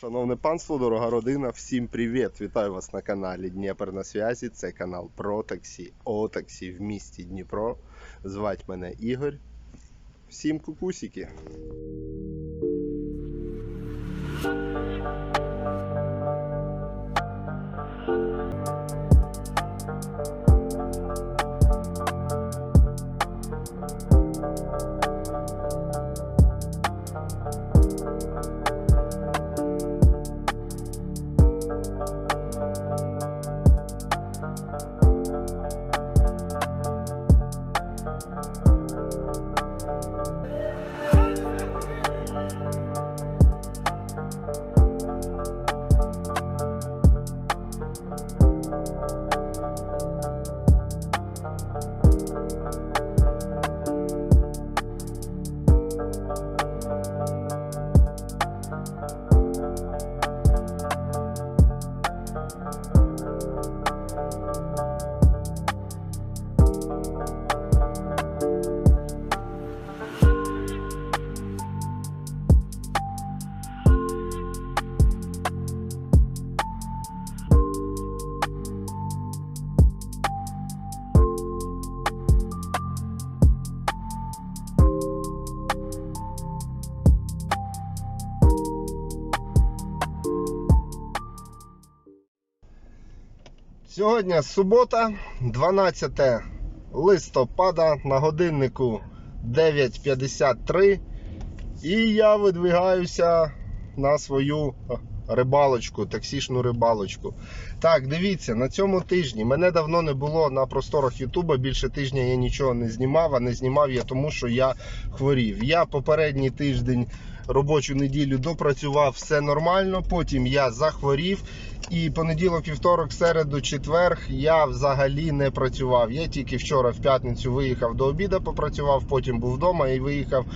Шановне панство, дорога родина, всім привіт! Вітаю вас на каналі Дніпр на связі. Це канал про таксі, о таксі в місті Дніпро. Звать мене Ігор. Всім кукусики. Сьогодні субота, 12 листопада, на годиннику 9.53. І я видвигаюся на свою рибалочку, таксішну рибалочку. Так, дивіться, на цьому тижні мене давно не було на просторах Ютуба. Більше тижня я нічого не знімав, а не знімав я тому, що я хворів. Я попередній тиждень робочу неділю допрацював все нормально. Потім я захворів. І понеділок, вівторок, середу, четвер я взагалі не працював. Я тільки вчора в п'ятницю виїхав до обіду, попрацював, потім був вдома і виїхав.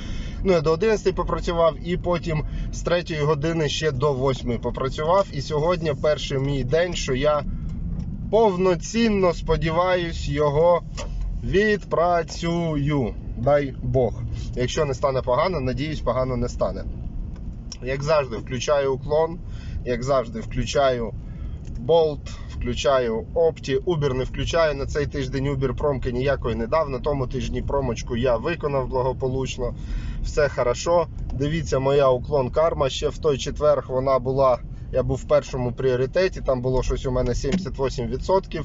Ну, я до 11 попрацював, і потім з 3 години ще до 8 попрацював. І сьогодні перший мій день, що я повноцінно сподіваюсь його відпрацюю. Дай Бог. Якщо не стане погано, надіюсь, погано не стане. Як завжди, включаю уклон, як завжди, включаю болт, включаю опті, Uber не включаю. На цей тиждень Uber промки ніякої не дав. На тому тижні промочку я виконав благополучно. Все хорошо. Дивіться, моя уклон карма. Ще в той четвер вона була. Я був в першому пріоритеті, там було щось у мене 78%.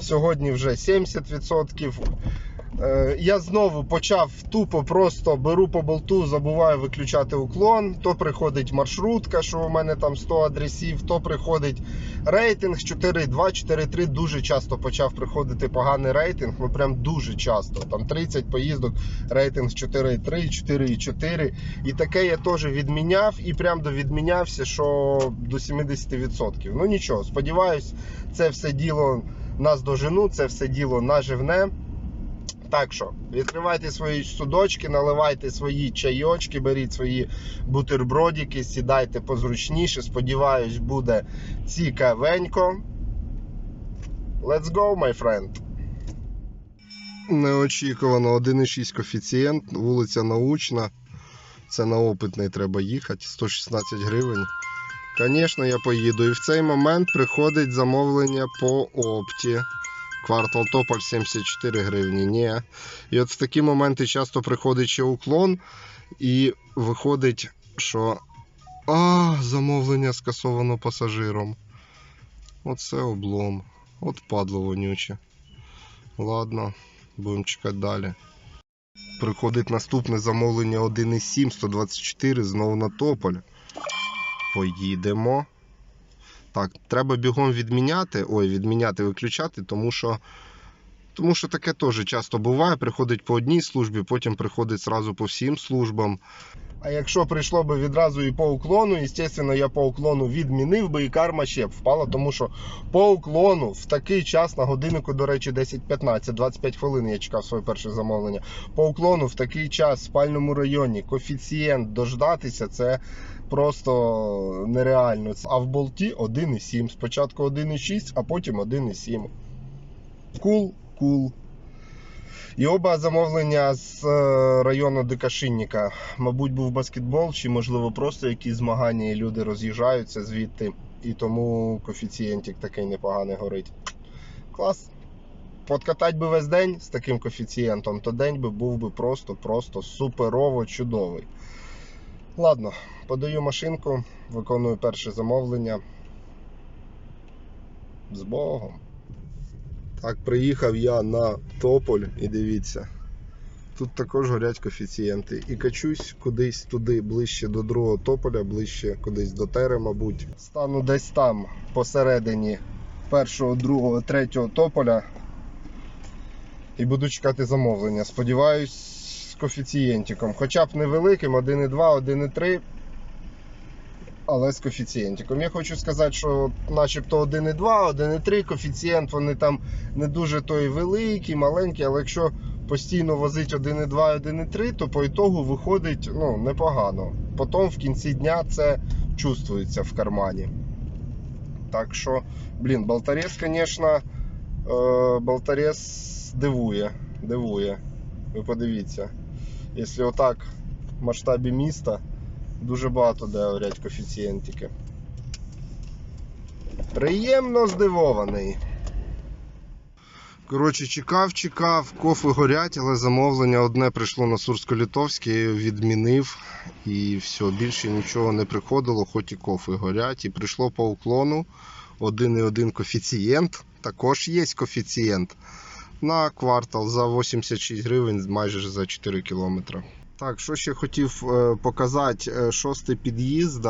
Сьогодні вже 70%. Е, Я знову почав тупо просто беру по болту, забуваю виключати уклон. То приходить маршрутка, що у мене там 100 адресів, то приходить рейтинг 4.2, 4.3. Дуже часто почав приходити поганий рейтинг. Ну прям дуже часто. Там 30 поїздок, рейтинг 4.3, 4.4. І таке я теж відміняв і прям довідмінявся, що до 70%. Ну нічого, сподіваюсь, це все діло нас дожену, це все діло наживне. Так що, відкривайте свої судочки, наливайте свої чайочки, беріть свої бутербродики, сідайте позручніше. Сподіваюсь, буде цікавенько. Let's go, my friend. Неочікувано 1,6 коефіцієнт, вулиця Научна. Це на опитний треба їхати. 116 гривень. Звісно, я поїду. І в цей момент приходить замовлення по опті. Квартал Тополь 74 гривні. Ні. І от в такі моменти часто приходить ще уклон, і виходить, що а, замовлення скасовано пасажиром. Оце облом. От падло вонюче. Ладно, будемо чекати далі. Приходить наступне замовлення 1,7 124 знову на Тополь. Поїдемо. Так, треба бігом відміняти. Ой, відміняти, виключати, тому що. Тому що таке теж часто буває. Приходить по одній службі, потім приходить зразу по всім службам. А якщо прийшло би відразу і по уклону, звісно, я по уклону відмінив би і карма ще б впала, тому що по уклону в такий час на годиннику, до речі, 10-15, 25 хвилин я чекав своє перше замовлення. По уклону в такий час в спальному районі коефіцієнт дождатися це просто нереально. А в болті 1,7. Спочатку 1,6, а потім 1,7. Кул, кул. І оба замовлення з е, району Дикашинніка. Мабуть, був баскетбол, чи, можливо, просто якісь змагання, і люди роз'їжджаються звідти. І тому коефіцієнтик такий непоганий горить. Клас. Подкатать би весь день з таким коефіцієнтом, то день би був би просто-просто суперово чудовий. Ладно, подаю машинку, виконую перше замовлення. З Богом. Так, приїхав я на Тополь і дивіться. Тут також горять коефіцієнти. І качусь кудись туди, ближче до другого тополя, ближче кудись до тери, мабуть. Стану десь там, посередині першого, другого, третього тополя. І буду чекати замовлення. Сподіваюсь, коефіцієнтиком. Хоча б невеликим, 1,2, 1,3. Але з коефіцієнтиком. Я хочу сказати, що начебто 1,2, 1,3 коефіцієнт, вони там не дуже той великий, маленький, але якщо постійно возить 1,2, 1,3, то по ітогу виходить ну, непогано. Потім в кінці дня це чувствується в кармані. Так що, блін, болтарез, звісно, е, болтарез дивує. Дивує. Ви подивіться. Якщо отак в масштабі міста, дуже багато де горять коефіцієнтики. Приємно здивований. Коротше, чекав, чекав, кофи горять, але замовлення одне прийшло на Сурсько-Літовський, відмінив і все, більше нічого не приходило, хоч і кофи горять. І прийшло по уклону 1,1 коефіцієнт. Також є коефіцієнт на квартал за 86 гривень майже за 4 кілометри. Так, що ще хотів е, показати, Е, шостий під'їзд,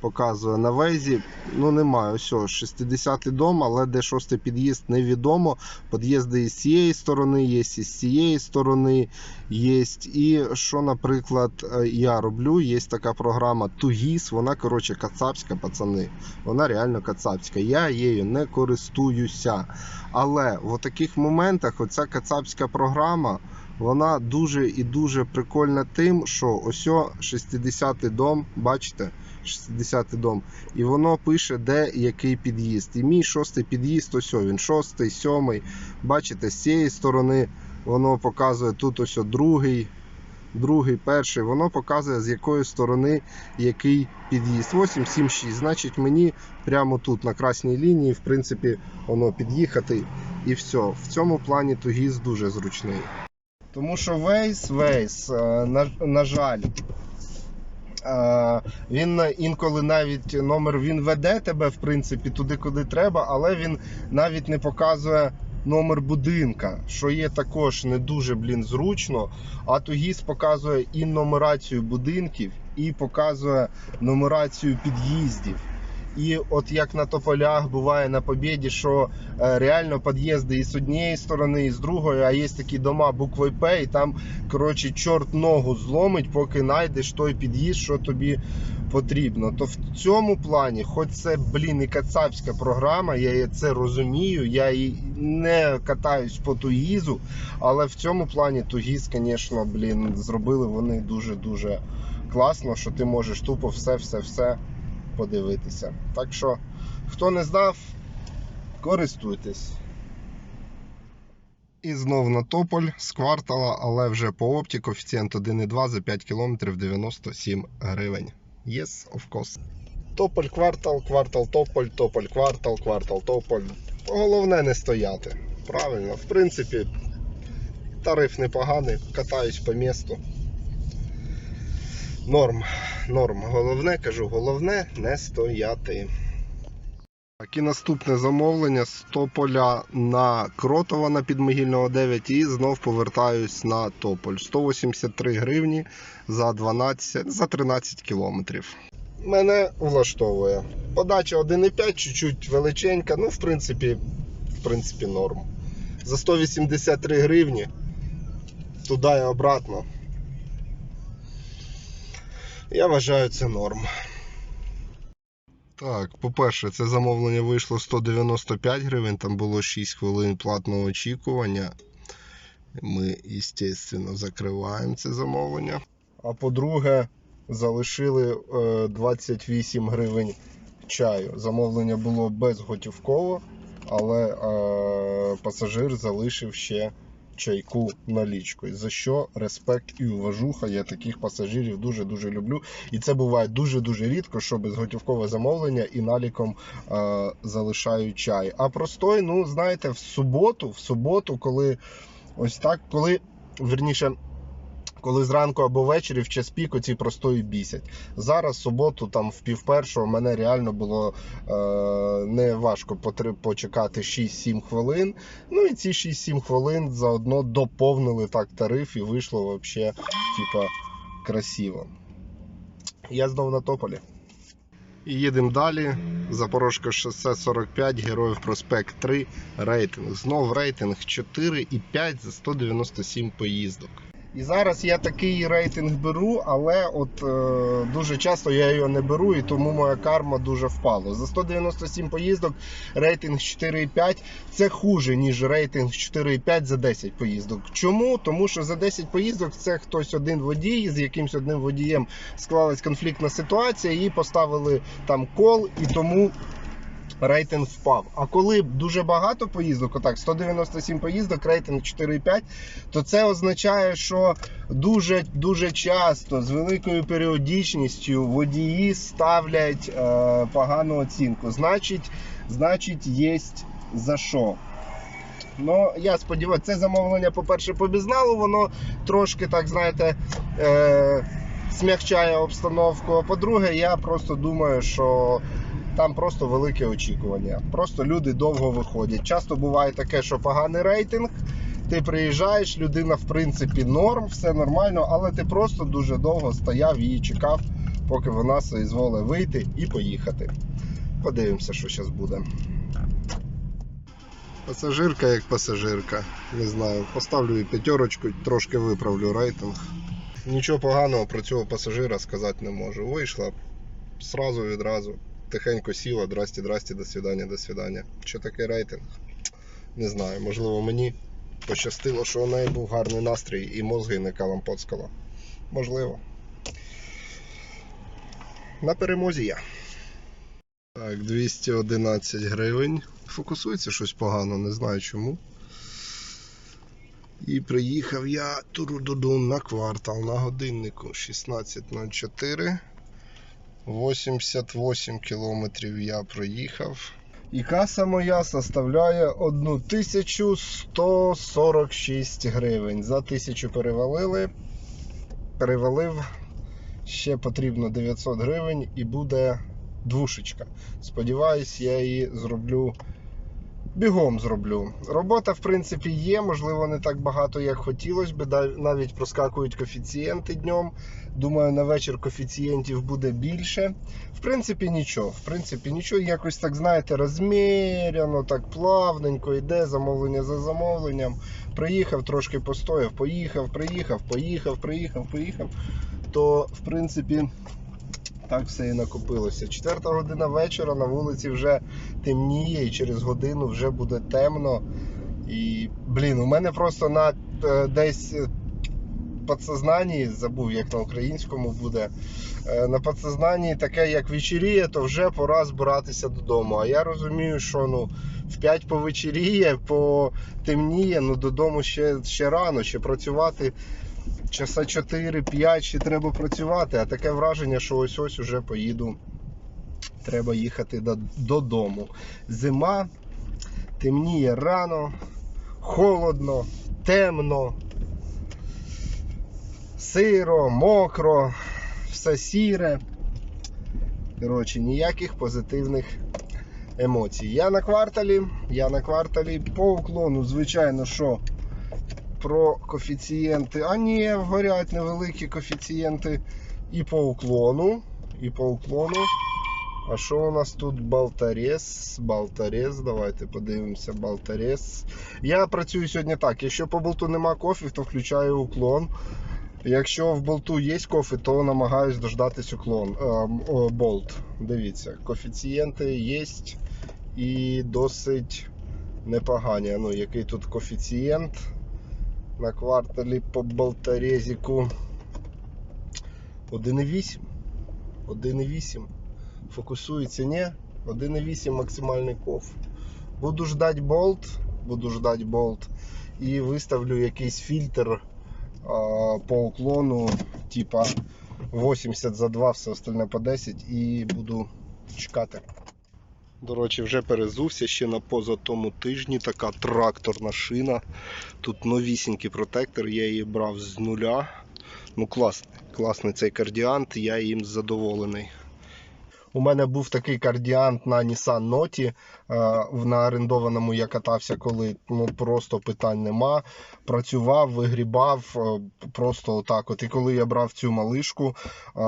показує на везі. Ну немає, ось 60-й дом, але де шостий під'їзд невідомо. Під'їзди і з цієї сторони є, і з цієї сторони є. І що, наприклад, е, я роблю, є така програма Тугіс, вона, коротше, кацапська, пацани. Вона реально кацапська. Я її не користуюся. Але в таких моментах оця кацапська програма. Вона дуже і дуже прикольна тим, що ось 60-й дом, бачите, 60-й дом, і воно пише, де який під'їзд. І мій шостий під'їзд, ось він шостий, сьомий. Бачите, з цієї сторони воно показує тут ось другий, другий, перший. Воно показує, з якої сторони який під'їзд. 8, 7, 6. Значить, мені прямо тут на красній лінії, в принципі, воно під'їхати і все. В цьому плані тугіз дуже зручний. Тому що Waze, Waze, е, на, на жаль, він інколи навіть номер він веде тебе, в принципі, туди, куди треба, але він навіть не показує номер будинка, що є також не дуже блін, зручно. А Тугіс показує і нумерацію будинків, і показує нумерацію під'їздів. І от як на тополях буває на Побєді, що е, реально під'їзди і з однієї сторони, і з другої, а є такі дома буквою П, і там, коротше, чорт ногу зломить, поки знайдеш той під'їзд, що тобі потрібно. То в цьому плані, хоч це, блін, і кацапська програма, я це розумію, я і не катаюсь по туїзу, але в цьому плані тугіз, звісно, блін, зробили вони дуже-дуже класно, що ти можеш тупо все-все-все подивитися. Так що, хто не знав, користуйтесь. І знов на Тополь з квартала, але вже по опті коефіцієнт 1,2 за 5 км 97 гривень. Yes, of course. Тополь квартал, квартал Тополь, Тополь квартал, квартал Тополь. Головне не стояти. Правильно, в принципі, тариф непоганий, катаюсь по місту. Норм, норм. Головне, кажу, головне не стояти. Так, і наступне замовлення з Тополя на Кротова на Підмогильного 9 і знов повертаюсь на Тополь. 183 гривні за 12, за 13 кілометрів. Мене влаштовує. Подача 1,5, чуть-чуть величенька, ну, в принципі, в принципі, норм. За 183 гривні туди і обратно. Я вважаю це норм. Так, по-перше, це замовлення вийшло 195 гривень, там було 6 хвилин платного очікування. Ми, звісно, закриваємо це замовлення. А по-друге, залишили е, 28 гривень чаю. Замовлення було безготівково, але е, пасажир залишив ще чайку налічкою. За що респект і уважуха. Я таких пасажирів дуже-дуже люблю. І це буває дуже-дуже рідко, що безготівкове замовлення і наліком е, залишають чай. А простой, ну знаєте, в суботу, в суботу, коли ось так, коли верніше. Коли зранку або ввечері в час пік ці простої бісять. Зараз суботу, там в пів першого, мене реально було е, не важко почекати 6-7 хвилин. Ну і ці 6-7 хвилин заодно доповнили так тариф і вийшло вообще, типа, красиво. Я знов на тополі. І їдемо далі. Запорожка шосе 45, Героїв Проспект 3, рейтинг. Знов рейтинг 4,5 за 197 поїздок. І зараз я такий рейтинг беру, але от е, дуже часто я його не беру, і тому моя карма дуже впала. За 197 поїздок рейтинг 4,5 це хуже, ніж рейтинг 4,5 за 10 поїздок. Чому? Тому що за 10 поїздок це хтось один водій, з якимсь одним водієм склалась конфліктна ситуація, і поставили там кол, і тому рейтинг впав. А коли дуже багато поїздок, отак 197 поїздок, рейтинг 4,5, то це означає, що дуже дуже часто з великою періодичністю водії ставлять е, погану оцінку. Значить, значить, є за що. Ну, я сподіваюся, це замовлення, по-перше, по бізналу, воно трошки, так знаєте, е, смягчає обстановку. А по-друге, я просто думаю, що там просто велике очікування. Просто люди довго виходять. Часто буває таке, що поганий рейтинг. Ти приїжджаєш, людина в принципі норм, все нормально, але ти просто дуже довго стояв і чекав, поки вона соізволить вийти і поїхати. Подивимося, що зараз буде. Пасажирка як пасажирка. Не знаю, поставлю їй п'ятерочку, трошки виправлю рейтинг. Нічого поганого про цього пасажира сказати не можу. Вийшла сразу відразу. Тихенько сіла, здрасте, здрасте, до свидання, до свидання. Що таке рейтинг? Не знаю. Можливо, мені пощастило, що у неї був гарний настрій і мозги не калампоцкала. Можливо. На перемозі я. Так, 211 гривень. Фокусується щось погано, не знаю чому. І приїхав я туру-ду-ду на квартал на годиннику 16.04. 88 кілометрів я проїхав. І каса моя составляє 1146 гривень. За 1000 перевалили. Перевалив. Ще потрібно 900 гривень і буде двушечка. Сподіваюсь, я її зроблю. Бігом зроблю. Робота, в принципі, є, можливо, не так багато, як хотілося б. Навіть проскакують коефіцієнти днем. Думаю, на вечір коефіцієнтів буде більше. В принципі, нічого. В принципі, нічого. Якось так, знаєте, розміряно, так плавненько йде замовлення за замовленням. Приїхав, трошки постояв, поїхав, приїхав, поїхав, приїхав, поїхав. То, в принципі, так все і накопилося. Четверта година вечора на вулиці вже темніє, і через годину вже буде темно. І, блін, у мене просто на е, десь е, подсознанні, забув, як на українському буде. е, На подсознанні таке, як вечеріє, то вже пора збиратися додому. А я розумію, що ну, в 5 повечеріє, потемніє, ну додому ще, ще рано, ще працювати часа 4-5 ще треба працювати, а таке враження, що ось ось уже поїду. Треба їхати додому. Зима, темніє рано, холодно, темно, сиро, мокро, все сіре. Коротше, ніяких позитивних емоцій. Я на кварталі, я на кварталі по уклону, звичайно, що про коефіцієнти. А ні, горять невеликі коефіцієнти і по уклону. І по уклону. А що у нас тут Болтарес? Болтарес, давайте подивимося. Болтарес. Я працюю сьогодні так. Якщо по болту нема кофі, то включаю уклон. Якщо в болту є кофе, то намагаюсь дождатись уклон. О, болт. Дивіться, коефіцієнти є і досить непогані. Ну, який тут коефіцієнт? На кварталі по болтарезіку 1,8. 1,8. Фокусується, ні. 1,8 максимальний коф. Буду ждать болт. Буду ждать болт. і виставлю якийсь фільтр а, по уклону, типа 80 за 2, все остальне по 10 і буду чекати. До речі, вже перезувся ще на позатому тижні. Така тракторна шина. Тут новісінький протектор, я її брав з нуля. Ну класний, класний цей кардіант, я їм задоволений. У мене був такий кардіант на Nissan Note. е, На орендованому я катався, коли ну просто питань нема. Працював, вигрібав е, просто отак. От і коли я брав цю малишку, е,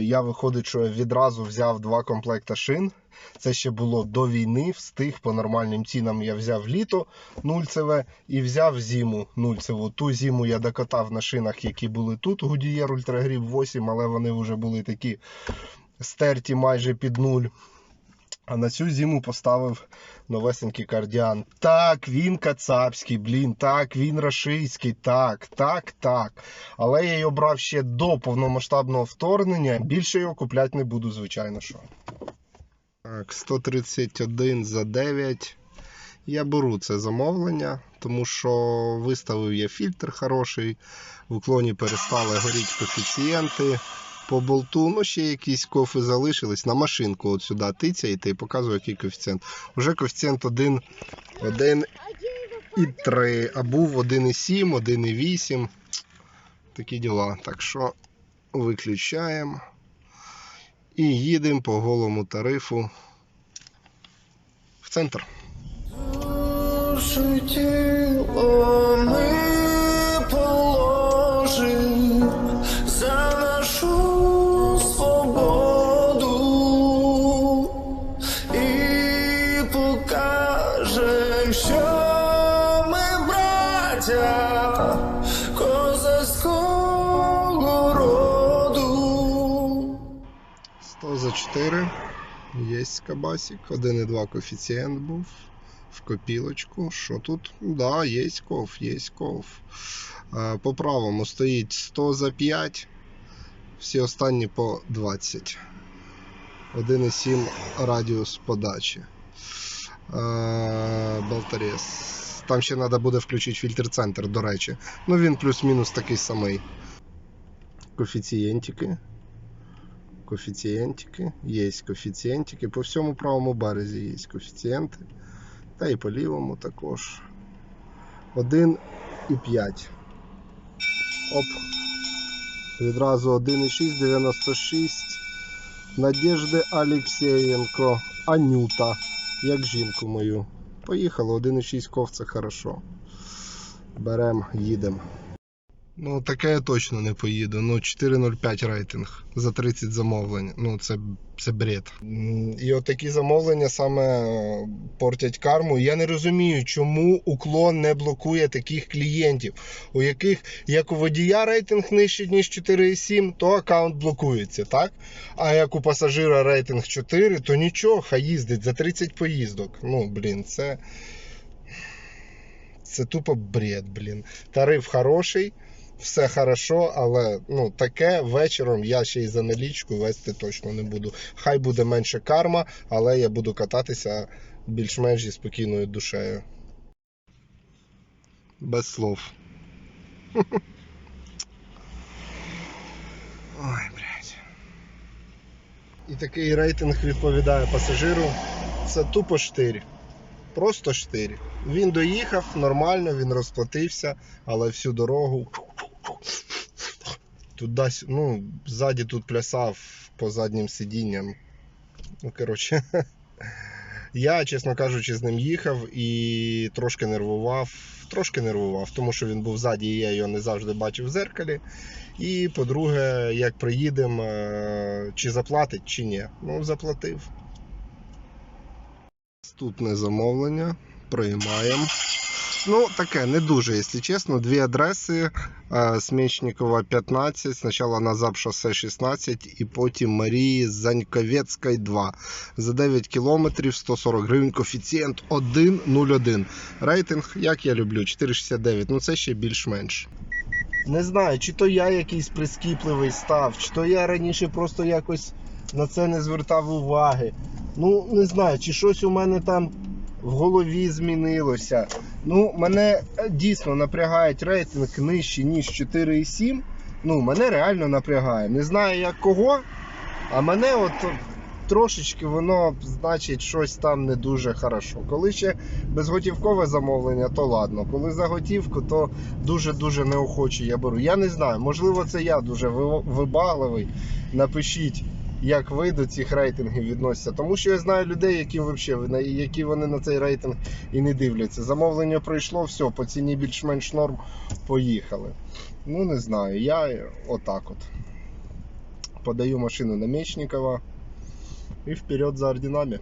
я виходить, що я відразу взяв два комплекта шин. Це ще було до війни, встиг по нормальним цінам. Я взяв літо нульцеве і взяв зиму нульцеву. Ту зиму я докатав на шинах, які були тут. Ultra Grip 8, але вони вже були такі стерті майже під нуль. А на цю зиму поставив новесенький кардіан. Так, він кацапський, блін, так, він рашистський, так, так, так. Але я його брав ще до повномасштабного вторгнення. Більше його купляти не буду, звичайно що. Так, 131 за 9. Я беру це замовлення, тому що виставив я фільтр хороший, в уклоні перестали горіти коефіцієнти. По болту, ну ще якісь кофи залишились. На машинку от сюди тицяєте і показую, який коефіцієнт. Уже коефіцієнт 1, 1 і 3, а був 1,7, 1,8. Такі діла. Так що виключаємо. І їдемо по голому тарифу в центр. Душу тіло ми Є кабасик. 1,2 коефіцієнт був. В копілочку. Що тут? Да, є ков, є ков. Е, По правому стоїть 100 за 5. Всі останні по 20. 1,7 радіус подачі. Е, Болторез. Там ще треба буде включити фільтр центр, до речі. Ну він плюс-мінус такий самий. Коефіцієнтики коефіцієнтики, є коефіцієнтики. По всьому правому березі є коефіцієнти. Та і по лівому також. 1 і 5. Оп. Відразу 1,6, 96. Надежди Алексєєнко. Анюта. Як жінку мою. Поїхали, 1,6 ков це хорошо. Берем, їдемо. Ну, таке я точно не поїду. Ну, 4,05 рейтинг за 30 замовлень. Ну, це, це бред. І от такі замовлення саме е, портять карму. Я не розумію, чому уклон не блокує таких клієнтів, у яких як у водія рейтинг нижче, ніж 4,7, то аккаунт блокується, так? А як у пасажира рейтинг 4, то нічого, хай їздить за 30 поїздок. Ну, блін, це. Це тупо бред, блін. Тариф хороший все хорошо, але ну таке вечором я ще й за налічку вести точно не буду. Хай буде менше карма, але я буду кататися більш-менш зі спокійною душею. Без слов. Ой, блядь. І такий рейтинг відповідає пасажиру. Це тупо штирь. Просто штирь. Він доїхав нормально, він розплатився, але всю дорогу туди, ну, ззаді тут плясав по заднім сидінням. Ну, коротше, я, чесно кажучи, з ним їхав і трошки нервував. Трошки нервував, тому що він був ззаді, і я його не завжди бачив в зеркалі. І по-друге, як приїдемо, е, чи заплатить, чи ні. Ну, заплатив. Наступне замовлення. Приймаємо. Ну, таке, не дуже, якщо чесно. Дві адреси. Е, Смічникова 15, спочатку на ЗАП шосе 16 і потім Марії Заньковецької 2. За 9 кілометрів 140 гривень, коефіцієнт 1,01. Рейтинг, як я люблю, 4,69. Ну це ще більш-менш. Не знаю, чи то я якийсь прискіпливий став, чи то я раніше просто якось на це не звертав уваги. Ну, не знаю, чи щось у мене там в голові змінилося. Ну, мене е, дійсно напрягають рейтинг нижче, ніж 4,7. Ну, мене реально напрягає. Не знаю як кого, а мене от трошечки воно значить щось там не дуже хорошо. Коли ще безготівкове замовлення, то ладно. Коли за готівку, то дуже-дуже неохоче я беру. Я не знаю, можливо, це я дуже вибагливий. Напишіть, як ви до цих рейтингів відносяться. Тому що я знаю людей, які взагалі, які вони на цей рейтинг і не дивляться. Замовлення прийшло, все, по ціні більш-менш норм, поїхали. Ну, не знаю, я отак от. Подаю машину на Мечникова і вперед за орденами.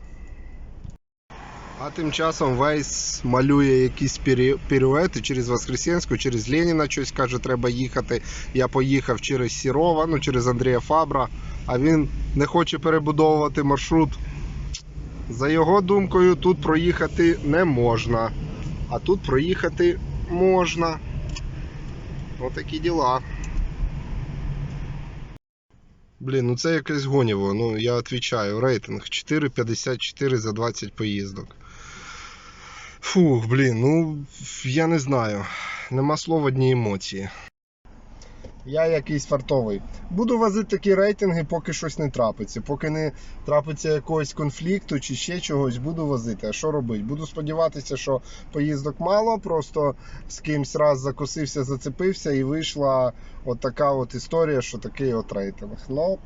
А тим часом Вейс малює якісь піруети через Воскресенську, через Леніна щось каже, треба їхати. Я поїхав через Сірова, ну через Андрія Фабра, а він не хоче перебудовувати маршрут. За його думкою, тут проїхати не можна. А тут проїхати можна. Отакі діла. Блін, ну це якесь гоніво. Ну я відповідаю. Рейтинг 4,54 за 20 поїздок. Фух, блін, ну я не знаю. Нема слова одні емоції. Я якийсь фартовий. Буду возити такі рейтинги, поки щось не трапиться. Поки не трапиться якогось конфлікту чи ще чогось, буду возити. А що робити? Буду сподіватися, що поїздок мало, просто з кимсь раз закосився, зацепився і вийшла от така от історія, що такий от рейтинг. Ну,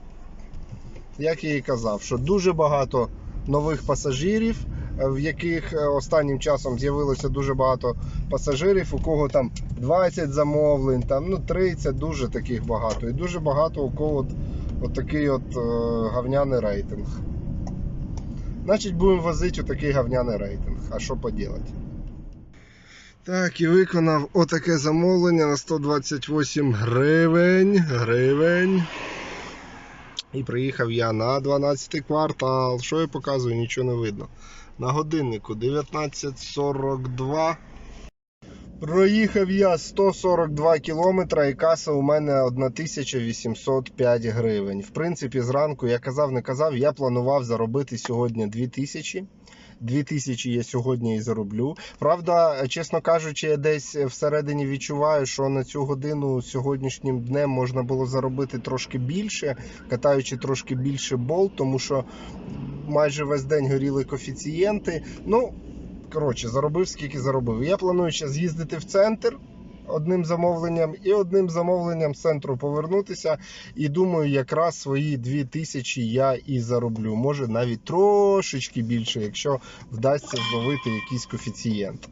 як я і казав, що дуже багато нових пасажирів, в яких е, останнім часом з'явилося дуже багато пасажирів, у кого там 20 замовлень, там ну 30, дуже таких багато. І дуже багато у кого от, от такий от е, гавняний рейтинг. Значить, будемо возити отакий гавняний рейтинг. А що поділати? Так, і виконав отаке замовлення на 128 гривень. гривень. І приїхав я на 12 квартал. Що я показую, нічого не видно. На годиннику 19.42. Проїхав я 142 кілометра і каса у мене 1805 гривень. В принципі, зранку я казав, не казав, я планував заробити сьогодні 2000. 2000 я сьогодні і зароблю. Правда, чесно кажучи, я десь всередині відчуваю, що на цю годину сьогоднішнім днем можна було заробити трошки більше, катаючи трошки більше бол, тому що майже весь день горіли коефіцієнти. Ну, коротше, заробив скільки заробив. Я планую ще з'їздити в центр. Одним замовленням і одним замовленням з центру повернутися. І думаю, якраз свої 2000 я і зароблю. Може навіть трошечки більше, якщо вдасться зловити якийсь коефіцієнт.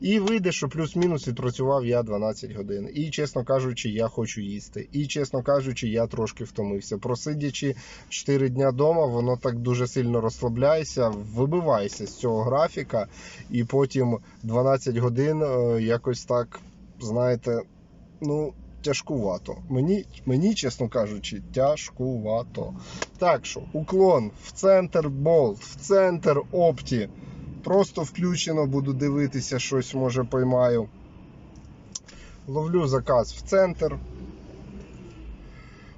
І вийде, що плюс-мінус відпрацював я 12 годин. І, чесно кажучи, я хочу їсти. І, чесно кажучи, я трошки втомився. Просидячи 4 дня вдома, воно так дуже сильно розслабляється, вибивається з цього графіка, і потім 12 годин е, якось так, знаєте, ну. Тяжкувато. Мені, мені, чесно кажучи, тяжкувато. Так що, уклон в центр болт, в центр опті. Просто включено, буду дивитися, щось може поймаю. Ловлю заказ в центр.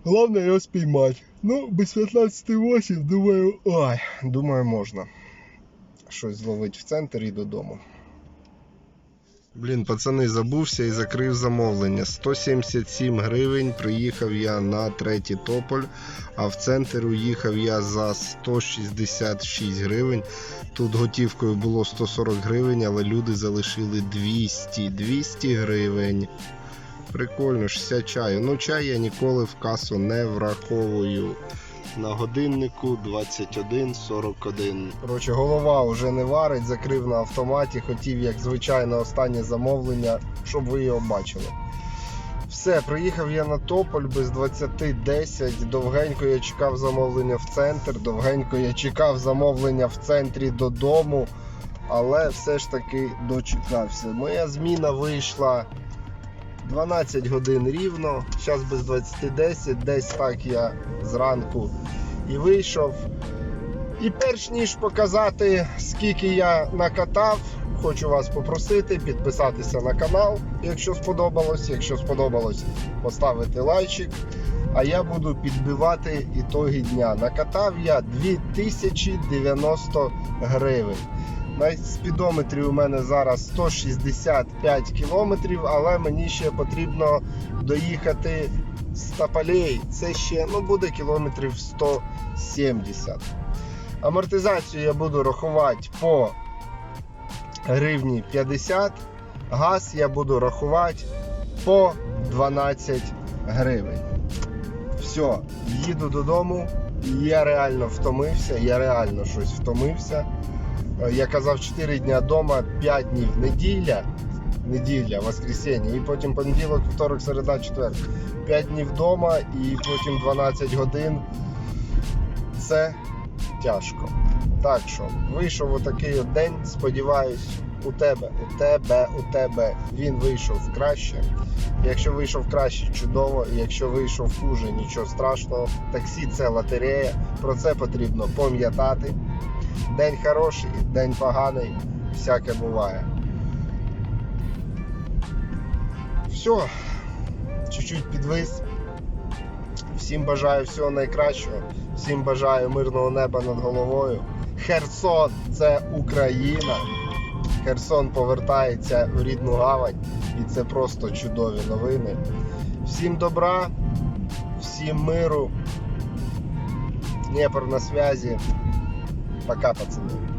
Головне його спіймати. Ну, без 15,8, думаю, ой, думаю, можна щось зловити в центр і додому. Блін, пацани, забувся і закрив замовлення. 177 гривень. Приїхав я на третій тополь, а в центр уїхав я за 166 гривень. Тут готівкою було 140 гривень, але люди залишили 200. 200 гривень. Прикольно, 60 чаю. Ну, чай я ніколи в касу не враховую. На годиннику 21.41. Коротше, голова вже не варить, закрив на автоматі, хотів, як звичайно, останнє замовлення, щоб ви його бачили. Все, приїхав я на Тополь без 20.10. Довгенько я чекав замовлення в центр, довгенько я чекав замовлення в центрі додому, але все ж таки дочекався. Моя зміна вийшла 12 годин рівно, зараз без 20.10, десь так я зранку і вийшов. І перш ніж показати, скільки я накатав, хочу вас попросити підписатися на канал, якщо сподобалось. Якщо сподобалось, поставити лайчик. А я буду підбивати ітоги дня. Накатав я 2090 гривень. На спідометрі у мене зараз 165 кілометрів, але мені ще потрібно доїхати з Тополей. Це ще ну, буде кілометрів 170. Амортизацію я буду рахувати по гривні 50. Газ я буду рахувати по 12 гривень. Все, їду додому. Я реально втомився, я реально щось втомився. Е, Я казав 4 дня вдома, 5 днів неділя, неділя, воскресенье, і потім понеділок, вівторок, середа, четвер. 5 днів вдома і потім 12 годин. Це тяжко. Так що, вийшов отакий от день, сподіваюсь, у тебе, у тебе, у тебе він вийшов краще. Якщо вийшов краще, чудово. Якщо вийшов хуже, нічого страшного. Таксі це лотерея. Про це потрібно пам'ятати. День хороший, день поганий, всяке буває. Все, чуть-чуть підвис. Всім бажаю всього найкращого, всім бажаю мирного неба над головою. Херсон це Україна. Херсон повертається в рідну гавань, і це просто чудові новини. Всім добра, всім миру. Дніпр на связі. Пока, пацани.